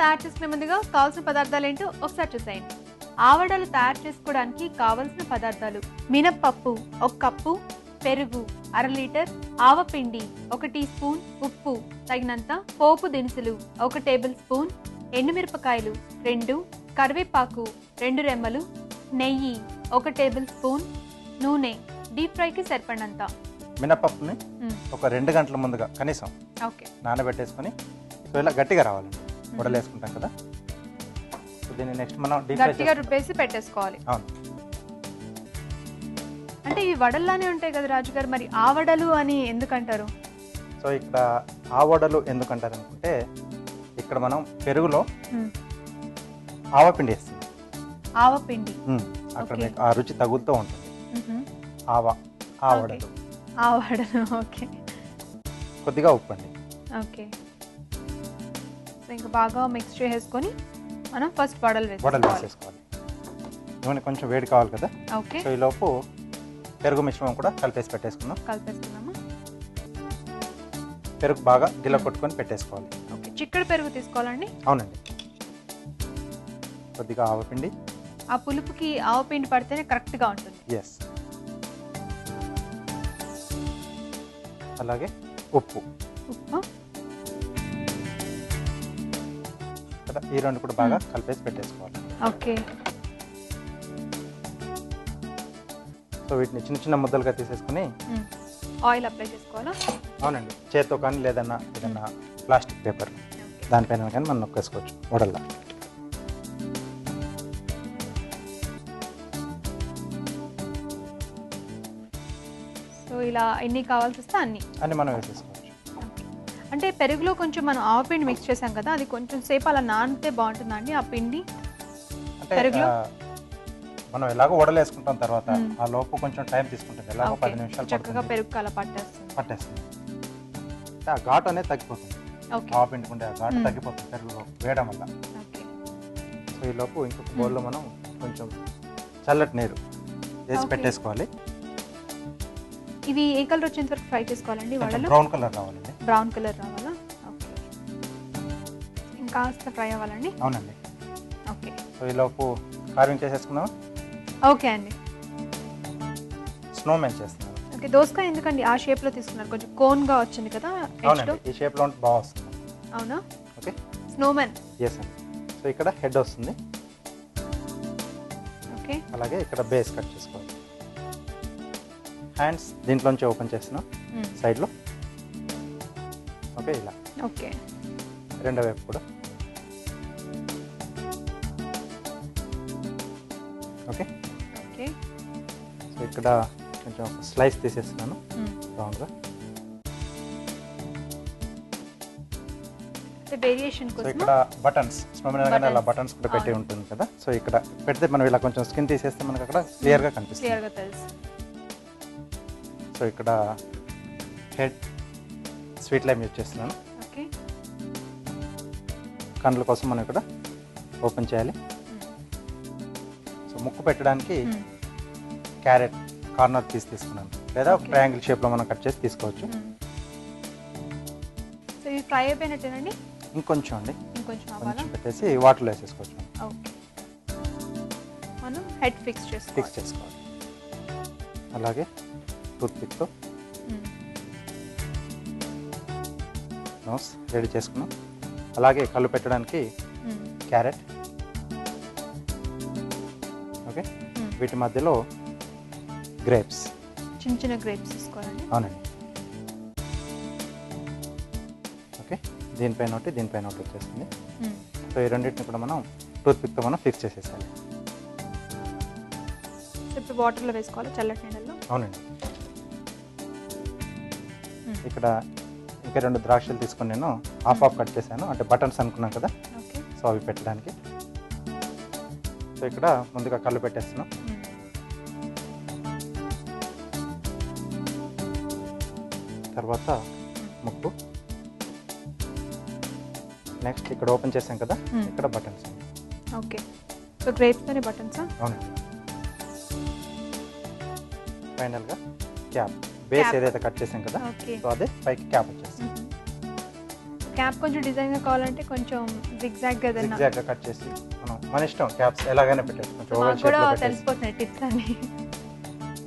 తయారు చేసుకునే ముందుగా కావాల్సిన పదార్థాలు ఏంటో ఒకసారి చూసేయండి. ఆవడలు తయారు చేసుకోవడానికి కావలసిన పదార్థాలు మినప్పప్పు ఒక కప్పు పెరుగు అర లీటర్ ఆవపిండి ఒక టీ స్పూన్ ఉప్పు తగినంత పోపు దినుసులు ఒక టేబుల్ స్పూన్ ఎండుమిరపకాయలు రెండు కరివేపాకు రెండు రెమ్మలు నెయ్యి ఒక టేబుల్ స్పూన్ నూనె డీప్ ఫ్రైకి సరిపడినంత. మినపప్పుని. ఒక రెండు గంటల ముందుగా కనీసం ఓకే. నానబెట్టేసుకొని ఇలా గట్టిగా రావాలండి. వడలు వేసుకుంటాం కదా. సో దీన్ని నెక్స్ట్ మనం డీప్ గట్టిగా రుబ్బేసి పెట్టేసుకోవాలి. అవును. అంటే ఇవి వడల్లానే ఉంటాయి కదా రాజు గారు మరి ఆ వడలు అని ఎందుకంటారు? సో ఇక్కడ ఆ వడలు ఎందుకంటారు అనుకుంటే ఇక్కడ మనం పెరుగులో ఆవపిండి వేస్తుంది ఆవపిండి. అక్కడ. మీకు ఆ రుచి తగులుతూ ఉంటుంది. ఆవ ఆ Okay. వడలు. ఆ వడలు ఓకే. కొద్దిగా ఉప్పు అండి ఓకే. ఇంకా బాగా మిక్స్ చేసేసుకొని మనం ఫస్ట్ వడలు వడలు వేసుకోవాలి వేసేసుకోవాలి. నూనె కొంచెం వేడి కావాలి కదా? ఓకే. సో ఈలోపు పెరుగు మిశ్రమం కూడా కలిపేసి పెట్టేసుకుందాం. కలిపేసుకుందామా? పెరుగు బాగా గిల్ల కొట్టుకొని పెట్టేసుకోవాలి. ఓకే. చిక్కడి పెరుగు తీసుకోవాలండి? అవునండి. కొద్దిగా ఆవపిండి ఆ పులుపుకి ఆవపిండి పడితేనే కరెక్ట్గా ఉంటుంది. ఎస్ అలాగే ఉప్పు. ఉప్పు కదా? ఈ రెండు కూడా బాగా కలిపేసి పెట్టేసుకోవాలి. ఓకే. సో వీటిని చిన్న చిన్న ముద్దలుగా తీసేసుకుని. ఆయిల్ అప్లై చేసుకోవాలా? అవునండి. చేత్తో కానీ లేదన్నా ఏదన్నా ప్లాస్టిక్ పేపర్. దానిపైన కానీ మనం నొక్కేసుకోవచ్చు వడల్లా. సో ఇలా ఎన్ని కావాల్సి వస్తే అన్ని? అని మనం వేసేసుకోవచ్చు ఓకే. అంటే పెరుగులో కొంచెం మనం ఆవపిండి మిక్స్ చేసాం కదా అది కొంచెం సేపు అలా నానితే బాగుంటుందండి ఆ పిండి? పెరుగులో? మనం ఎలాగో వడలు వేసుకుంటాం తర్వాత. ఆ లోపు కొంచెం టైం తీసుకుంటుంది. ఎలాగో. పది నిమిషాలు చక్కగా పెరుగు కల పట్టేస్తుంది. పట్టేస్తుంది. ఆ ఘాటు అనేది తగ్గిపోతుంది. ఓకే. ఆవు పిండుకుంటే ఆ ఘాటు. తగ్గిపోతుంది పెరుగులో వేయడం వల్ల. ఓకే. సో ఈ లోపు ఇంకొక బౌల్లో మనం కొంచెం చల్లటి నీరు వేసి. పెట్టేసుకోవాలి. ఇవి ఏ కలర్ వచ్చేంత వరకు ఫ్రై చేసుకోవాలండి? వడలు? బ్రౌన్ కలర్ రావాలండి. బ్రౌన్ కలర్ రావాలా? ఓకే. ఇంకాస్త ఫ్రై అవ్వాలండి? అవునండి. ఓకే. సో ఈ లోపు కార్వింగ్ చేసేసుకుందాం ఓకే అండి. స్నో మ్యాన్ చేస్తున్నాను. ఓకే దోసకాయ ఎందుకండి ఆ షేప్లో తీసుకున్నారు? కొంచెం కోన్గా వచ్చింది కదా అవునండి ఈ షేప్లో ఉంటే బాగా వస్తుంది. అవునా? ఓకే. స్నోమెన్? ఎస్ అండి సో ఇక్కడ హెడ్ వస్తుంది. ఓకే. అలాగే ఇక్కడ బేస్ కట్ చేసుకోవాలి. హ్యాండ్స్ దీంట్లోంచి ఓపెన్ చేస్తున్నాం. సైడ్లో ఓకే ఇలా. ఓకే రెండో వైపు కూడా. ఓకే ఓకే సో ఇక్కడ కొంచెం స్లైస్ తీసేస్తున్నాను. రౌండ్గా అంటే వేరియేషన్ సో కోసం ఇక్కడ బటన్స్ అలా. బటన్స్ కూడా పెట్టి. ఉంటుంది కదా. సో ఇక్కడ పెడితే మనం ఇలా కొంచెం స్కిన్ తీసేస్తే మనకు అక్కడ క్లియర్గా కనిపిస్తుంది. క్లియర్గా తెలుసు సో ఇక్కడ హెడ్ స్వీట్ లైమ్ యూజ్ చేస్తున్నాను. కండ్ల కోసం మనం ఇక్కడ ఓపెన్ చేయాలి. సో ముక్కు పెట్టడానికి క్యారెట్ కార్నర్ పీస్ తీసుకున్నాను. లేదా Okay. ట్రయాంగిల్ షేప్లో మనం కట్ చేసి తీసుకోవచ్చు. సో ఇవి ఫ్రై అయిపోయినట్టేనండి? ఇంకొంచెం అండి. ఇంకొంచెం పెట్టేసి వాటర్లో వేసేసుకోవచ్చు. మనం హెడ్ ఫిక్స్ చేసుకోవాలి. ఫిక్స్ చేసుకోవాలి. అలాగే టూత్ పిక్తో మ్మ్. నోస్ రెడీ చేసుకున్నాం. అలాగే కళ్ళు పెట్టడానికి మ్మ్. క్యారెట్. ఓకే మ్మ్. వీటి మధ్యలో గ్రేప్స్ చిన్న చిన్న గ్రేప్స్ తీసుకోవాలండి. అవునండి. ఓకే దీనిపైన ఒకటి దీనిపైన ఒకటి వచ్చేస్తుంది. మ్మ్. సో ఈ రెండింటిని కూడా మనం టూత్ పిక్తో మనం ఫిక్స్ చేసేసాలి వాటర్లో వేసుకోవాలి? చల్లటి నీళ్ళలో? అవునండి. ఇక్కడ ఇంకా రెండు ద్రాక్షలు తీసుకొని నేను హాఫ్ హాఫ్ కట్ చేశాను. అంటే బటన్స్ అనుకున్నాం కదా? సో అవి పెట్టడానికి. సో ఇక్కడ ముందుగా కళ్ళు పెట్టేస్తున్నాం. తర్వాత ముక్కు. నెక్స్ట్ ఇక్కడ ఓపెన్ చేసాం కదా. ఇక్కడ బటన్స్. ఓకే. సో గ్రేప్స్తోనే బటన్సా? అవునండి ఫైనల్గా క్యాప్. బేస్. ఏదైతే కట్ చేసాం కదా సో అదే పైకి క్యాప్ వచ్చేస్తుంది. క్యాప్ కొంచెం డిజైన్గా కావాలంటే కొంచెం జిగ్జాగ్ ఏదన్నా ఎగ్జాక్ట్గా కట్ చేసి మనం మన ఇష్టం క్యాప్స్ ఎలాగైనా పెట్టచ్చు కొంచెం ఓవల్ షేప్లో పెట్టేసి. తెలిసిపోతున్నాయి టిప్స్ అన్ని.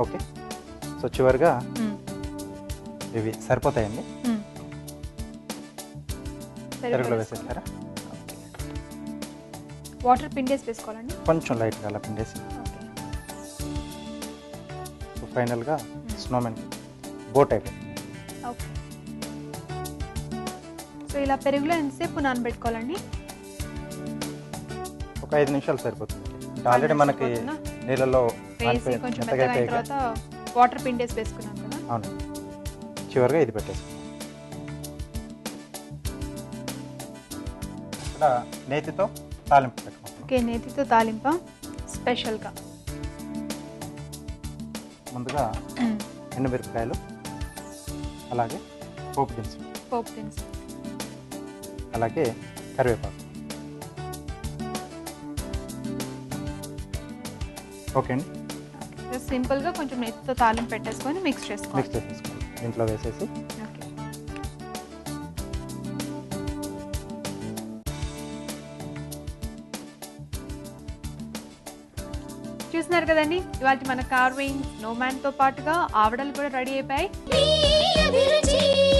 ఓకే సో చివరిగా ఇవి సరిపోతాయండి? పెరుగులో వేసేస్తారా వాటర్ పిండేసి వేసుకోవాలండి? కొంచెం లైట్గా అలా పిండేసి. సో ఫైనల్గా స్నోమెన్ బోట్ అయిపోయింది ఓకే. సో ఇలా పెరుగులో ఎంతసేపు నానబెట్టుకోవాలండి? ఒక ఐదు నిమిషాలు సరిపోతుంది. ఆల్రెడీ మనకి? నీళ్ళలో కొంచెం తర్వాత వాటర్ పిండేసి వేసుకున్నాం కదా? అవును. చివరిగా ఇది పెట్టేసుకున్నాం ఇక్కడ నేతితో తాలింపు పెట్టుకుంటాం ఓకే నేతితో తాలింప? స్పెషల్గా. ముందుగా ఎండుమిరపకాయలు అలాగే పోపు దినుసులు పోపు దినుసు అలాగే కరివేపాకు. ఓకే అండి. సింపుల్గా కొంచెం నేతితో తాలింపు పెట్టేసుకొని మిక్స్ చేసుకోవాలి. మిక్స్ చేసేసుకోవాలి దీంట్లో వేసేసి. చూస్తున్నారు కదండి? ఇవాళ మన కార్వింగ్ స్నోమ్యాన్తో పాటుగా ఆవడలు కూడా రెడీ అయిపోయాయి. अभिरुचि